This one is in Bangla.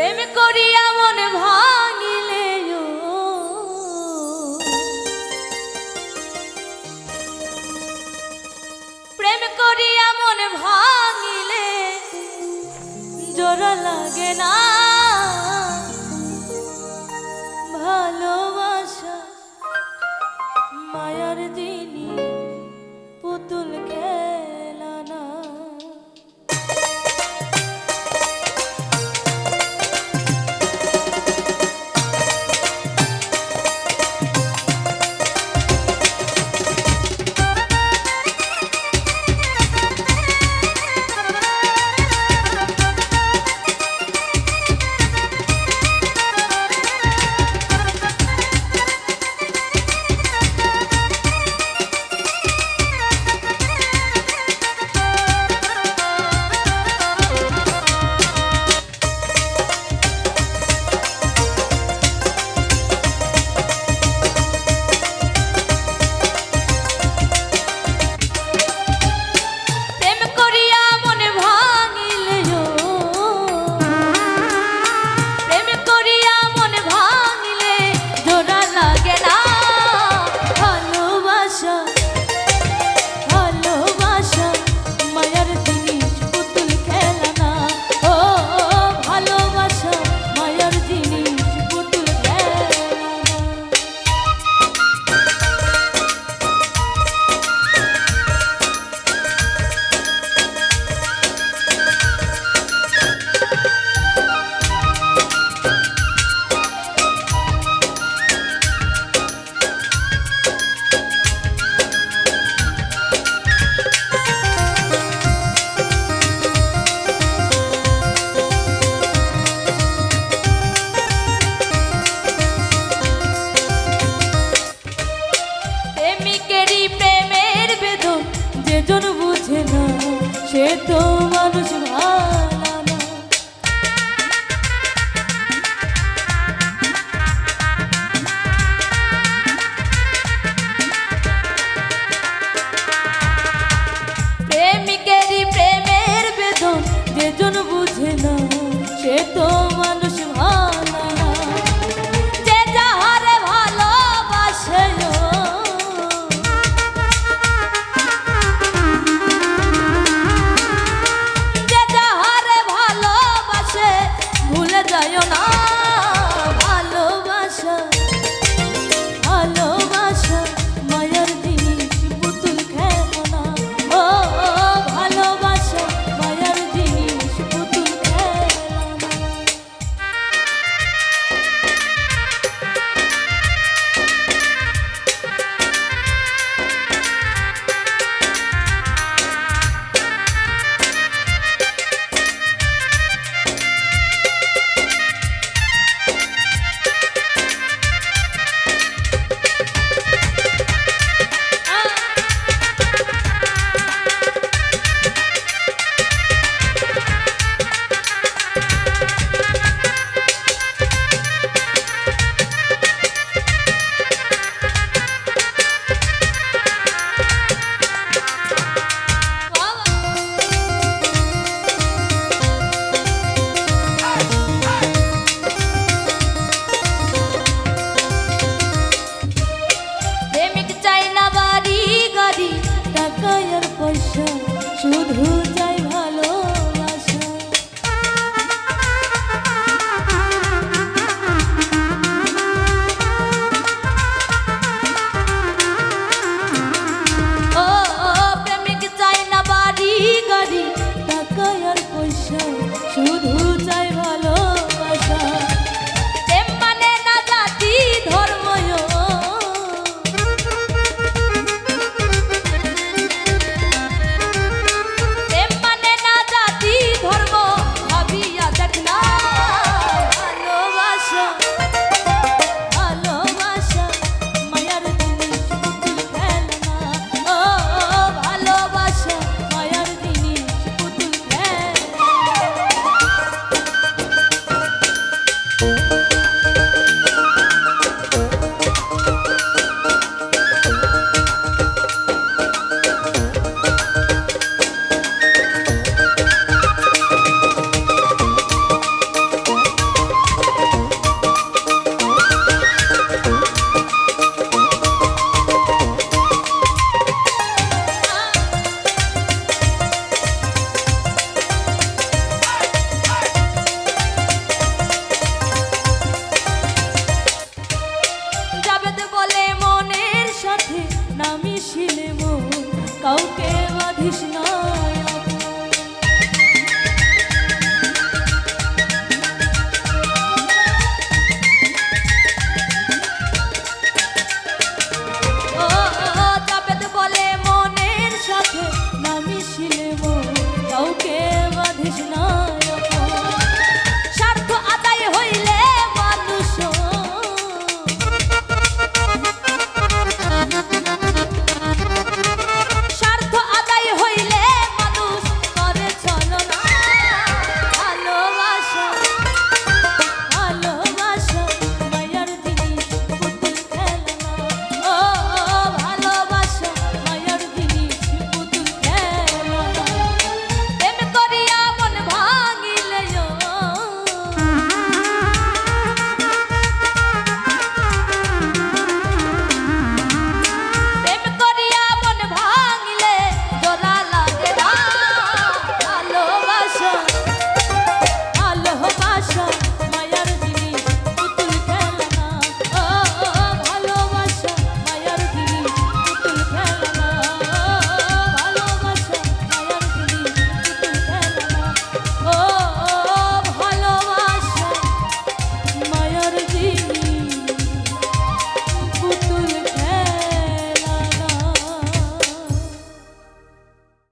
প্রেম করিয়া মন ভাঙিলে প্রেম করিয়া মন ভাঙিলে জোর লাগে না। সেজন বুঝে না সে তো মানুষ ভাব 这 लोके वधिष्णो